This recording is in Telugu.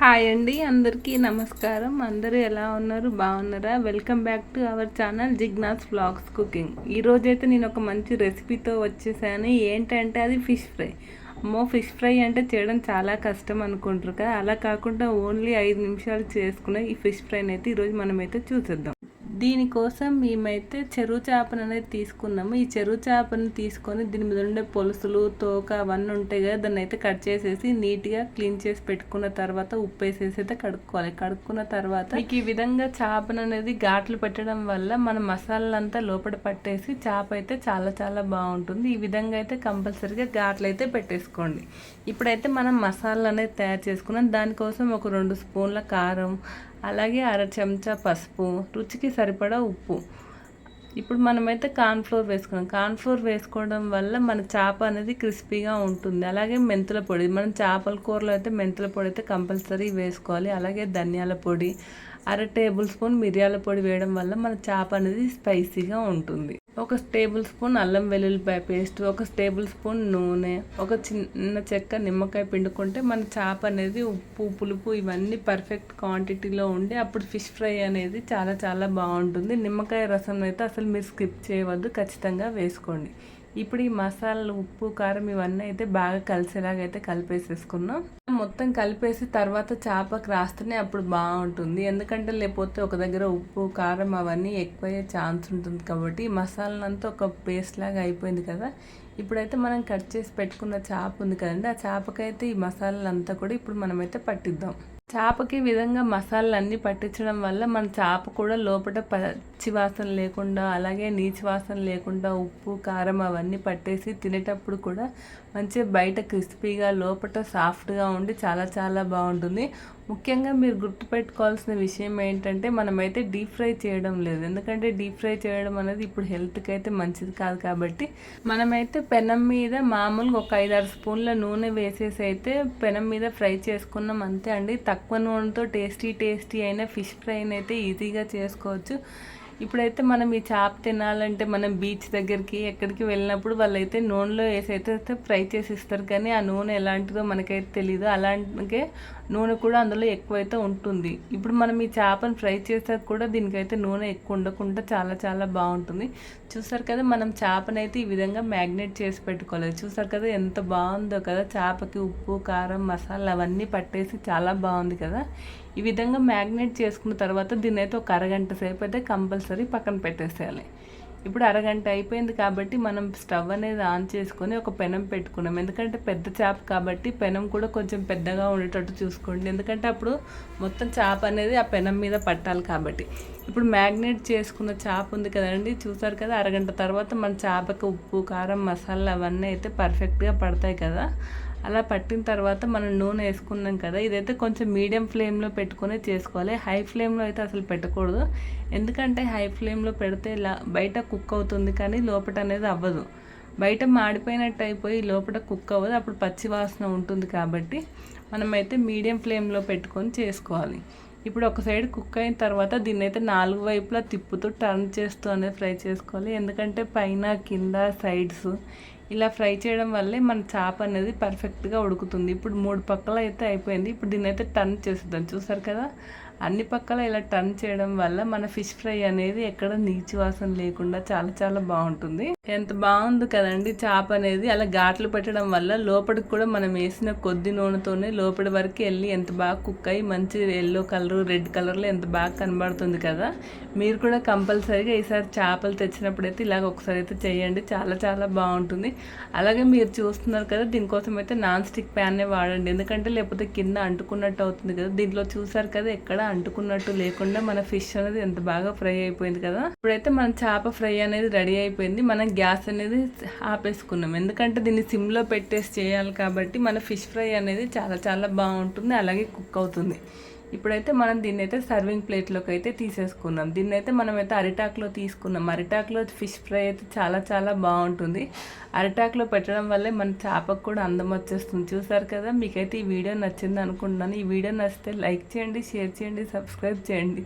హాయ్ అండి అందరికీ నమస్కారం. అందరూ ఎలా ఉన్నారు? బాగున్నారా? Welcome back to our channel Jignas flags cooking ఈరోజైతే నేను ఒక మంచి రెసిపీతో వచ్చేసాను. ఏంటంటే అది ఫిష్ ఫ్రై అమ్మో ఫిష్ ఫ్రై అంటే చేయడం చాలా కష్టం అనుకుంటారు కదా. అలా కాకుండా ఓన్లీ ఐదు నిమిషాలు చేసుకునే ఈ ఫిష్ ఫ్రైని అయితే ఈరోజు మనమైతే చూసేద్దాం. దీనికోసం మేమైతే చెరువు చేపను అనేది తీసుకున్నాము. ఈ చెరువు చేపను తీసుకొని దీని మీద ఉండే పొలుసులు తోక అవన్నీ ఉంటాయి కదా దాన్ని అయితే కట్ చేసేసి నీట్గా క్లీన్ చేసి పెట్టుకున్న తర్వాత ఉప్పు వేసేసి అయితే కడుక్కోవాలి. కడుక్కున్న తర్వాత మీకు ఈ విధంగా చేపను అనేది ఘాట్లు పెట్టడం వల్ల మన మసాలంతా లోపల పట్టేసి చేప అయితే చాలా చాలా బాగుంటుంది. ఈ విధంగా అయితే కంపల్సరీగా ఘాట్లు అయితే పెట్టేసుకోండి. ఇప్పుడైతే మనం మసాలా అనేది తయారు చేసుకున్నాం. దానికోసం ఒక రెండు స్పూన్ల కారం అలాగే అర చెంచా పసుపు రుచికి సరిపడా ఉప్పు. ఇప్పుడు మనమైతే కార్న్ఫ్లోర్ వేసుకున్నాం. కార్న్ఫ్లోర్ వేసుకోవడం వల్ల మన చేప అనేది క్రిస్పీగా ఉంటుంది. అలాగే మెంతుల పొడి. మనం చేపల కూరలో అయితే మెంతుల పొడి అయితే కంపల్సరీ వేసుకోవాలి. అలాగే ధనియాల పొడి అర టేబుల్ స్పూన్ మిరియాల పొడి వేయడం వల్ల మన చేప అనేది స్పైసీగా ఉంటుంది. ఒక టేబుల్ స్పూన్ అల్లం వెల్లుల్లిపాయ పేస్ట్ ఒక టేబుల్ స్పూన్ నూనె ఒక చిన్న చెక్క నిమ్మకాయ పిండుకుంటే మన చేప అనేది ఉప్పు పులుపు ఇవన్నీ పర్ఫెక్ట్ క్వాంటిటీలో ఉండి అప్పుడు ఫిష్ ఫ్రై అనేది చాలా చాలా బాగుంటుంది. నిమ్మకాయ రసం అయితే అసలు మీరు స్కిప్ చేయవద్దు. ఖచ్చితంగా వేసుకోండి. ఇప్పుడు ఈ మసాలాలు ఉప్పు కారం ఇవన్నీ అయితే బాగా కలిసేలాగైతే కలిపేసేసుకున్నాం. మొత్తం కలిపేసి తర్వాత చేపకు రాస్తేనే అప్పుడు బాగుంటుంది. ఎందుకంటే లేకపోతే ఒక దగ్గర ఉప్పు కారం అవన్నీ ఎక్కువయ్యే ఛాన్స్ ఉంటుంది కాబట్టి మసాలానంతా ఒక పేస్ట్ లాగా అయిపోయింది కదా. ఇప్పుడైతే మనం కట్ చేసి పెట్టుకున్న చేప ఉంది కదండి. ఆ చేపకైతే ఈ మసాలాలంతా కూడా ఇప్పుడు మనమైతే పట్టిద్దాం. చేపకి విధంగా మసాలాలు అన్నీ పట్టించడం వల్ల మన చేప కూడా లోపల పచ్చి వాసన లేకుండా అలాగే నీచి వాసన లేకుండా ఉప్పు కారం అవన్నీ పట్టేసి తినేటప్పుడు కూడా మంచిగా బయట క్రిస్పీగా లోపల సాఫ్ట్గా ఉండి చాలా చాలా బాగుంటుంది. ముఖ్యంగా మీరు గుర్తుపెట్టుకోవాల్సిన విషయం ఏంటంటే మనమైతే డీప్ ఫ్రై చేయడం లేదు. ఎందుకంటే డీప్ ఫ్రై చేయడం అనేది ఇప్పుడు హెల్త్కి అయితే మంచిది కాదు కాబట్టి మనమైతే పెనం మీద మామూలుగా ఒక ఐదారు స్పూన్ల నూనె వేసేసి అయితే పెనం మీద ఫ్రై చేసుకున్నాం అంతే అండి. తక్కువ నూనెతో టేస్టీ టేస్టీ అయిన ఫిష్ ఫ్రైని అయితే ఈజీగా చేసుకోవచ్చు. ఇప్పుడైతే మనం ఈ చేప తినాలంటే మనం బీచ్ దగ్గరికి ఎక్కడికి వెళ్ళినప్పుడు వాళ్ళైతే నూనెలో వేసి అయితే ఫ్రై చేసి ఇస్తారు కానీ ఆ నూనె ఎలాంటిదో మనకైతే తెలియదు అలాంటికే నూనె కూడా అందులో ఎక్కువైతే ఉంటుంది. ఇప్పుడు మనం ఈ చేపను ఫ్రై చేసాక కూడా దీనికైతే నూనె ఎక్కువ ఉండకుండా చాలా చాలా బాగుంటుంది. చూసారు కదా మనం చేపనైతే ఈ విధంగా మ్యాగ్నేట్ చేసి పెట్టుకోలేదు చూసారు కదా ఎంత బాగుందో కదా చేపకి ఉప్పు కారం మసాలా అవన్నీ పట్టేసి చాలా బాగుంది కదా. ఈ విధంగా మ్యాగ్నేట్ చేసుకున్న తర్వాత దీన్ని అయితే ఒక అరగంట సేపు అయితే కంపల్సరీ పక్కన పెట్టేసేయాలి. ఇప్పుడు అరగంట అయిపోయింది కాబట్టి మనం స్టవ్ అనేది ఆన్ చేసుకొని ఒక పెనం పెట్టుకున్నాం. ఎందుకంటే పెద్ద చేప కాబట్టి పెనం కూడా కొంచెం పెద్దగా ఉండేటట్టు చూసుకోండి. ఎందుకంటే అప్పుడు మొత్తం చేప అనేది ఆ పెనం మీద పట్టాలి కాబట్టి. ఇప్పుడు మ్యాగ్నేట్ చేసుకున్న చేప ఉంది కదండి చూసారు కదా? అరగంట తర్వాత మన చేపకి ఉప్పు కారం మసాలా అవన్నీ అయితే పర్ఫెక్ట్గా పడతాయి కదా. అలా పట్టిన తర్వాత మనం నూనె వేసుకున్నాం కదా ఇదైతే కొంచెం మీడియం ఫ్లేమ్లో పెట్టుకొని చేసుకోవాలి. హై ఫ్లేమ్లో అయితే అసలు పెట్టకూడదు. ఎందుకంటే హై ఫ్లేమ్లో పెడితే బయట కుక్ అవుతుంది కానీ లోపల అనేది అవ్వదు. బయట మాడిపోయినట్టు అయిపోయి లోపల కుక్ అవ్వదు. అప్పుడు పచ్చి వాసన ఉంటుంది కాబట్టి మనమైతే మీడియం ఫ్లేమ్లో పెట్టుకొని చేసుకోవాలి. ఇప్పుడు ఒక సైడ్ కుక్ అయిన తర్వాత దీన్ని అయితే నాలుగు వైపులా తిప్పుతూ టర్న్ చేస్తూ అనేది ఫ్రై చేసుకోవాలి. ఎందుకంటే పైన కింద సైడ్స్ ఇలా ఫ్రై చేయడం వల్లే మన చేప అనేది పర్ఫెక్ట్గా ఉడుకుతుంది. ఇప్పుడు మూడు పక్కల అయితే అయిపోయింది. ఇప్పుడు దీన్ని అయితే టర్న్ చేస్తుందని చూసారు కదా? అన్ని పక్కల ఇలా టర్న్ చేయడం వల్ల మన ఫిష్ ఫ్రై అనేది ఎక్కడ నీచు వాసన లేకుండా చాలా చాలా బాగుంటుంది. ఎంత బాగుంది కదండి చేప అనేది. అలా ఘాట్లు పెట్టడం వల్ల లోపలికి కూడా మనం వేసిన కొద్ది నూనెతోనే లోపలి వరకు వెళ్ళి ఎంత బాగా కుక్ అయ్యి మంచి ఎల్లో కలర్ రెడ్ కలర్లో ఎంత బాగా కనబడుతుంది కదా? మీరు కూడా కంపల్సరీగా ఈసారి చేపలు తెచ్చినప్పుడు అయితే ఇలాగ ఒకసారి అయితే చేయండి. చాలా చాలా బాగుంటుంది. అలాగే మీరు చూస్తున్నారు కదా దీనికోసం అయితే నాన్ స్టిక్ ప్యాన్నే వాడండి. ఎందుకంటే లేకపోతే కింద అంటుకున్నట్టు అవుతుంది కదా. దీంట్లో చూసారు కదా ఎక్కడ అంటుకున్నట్టు లేకుండా మన ఫిష్ అనేది ఎంత బాగా ఫ్రై అయిపోయింది కదా. ఇప్పుడైతే మన చేప ఫ్రై అనేది రెడీ అయిపోయింది. మనం గ్యాస్ అనేది ఆపేసుకున్నాం. ఎందుకంటే దీన్ని సిమ్లో పెట్టేసి చేయాలి కాబట్టి మన ఫిష్ ఫ్రై అనేది చాలా చాలా బాగుంటుంది. అలాగే కుక్ అవుతుంది. ఇప్పుడైతే మనం దీన్ని అయితే సర్వింగ్ ప్లేట్లోకి అయితే తీసేసుకున్నాం. దీన్ని అయితే మనమైతే అరిటాక్లో తీసుకున్నాం. అరిటాక్లో ఫిష్ ఫ్రై అయితే చాలా చాలా బాగుంటుంది. అరిటాక్లో పెట్టడం వల్లే మన చేపకు కూడా అందం వచ్చేస్తుంది. చూసారు కదా మీకైతే ఈ వీడియో నచ్చింది అనుకుంటున్నాను. ఈ వీడియో నచ్చితే లైక్ చేయండి షేర్ చేయండి సబ్స్క్రైబ్ చేయండి.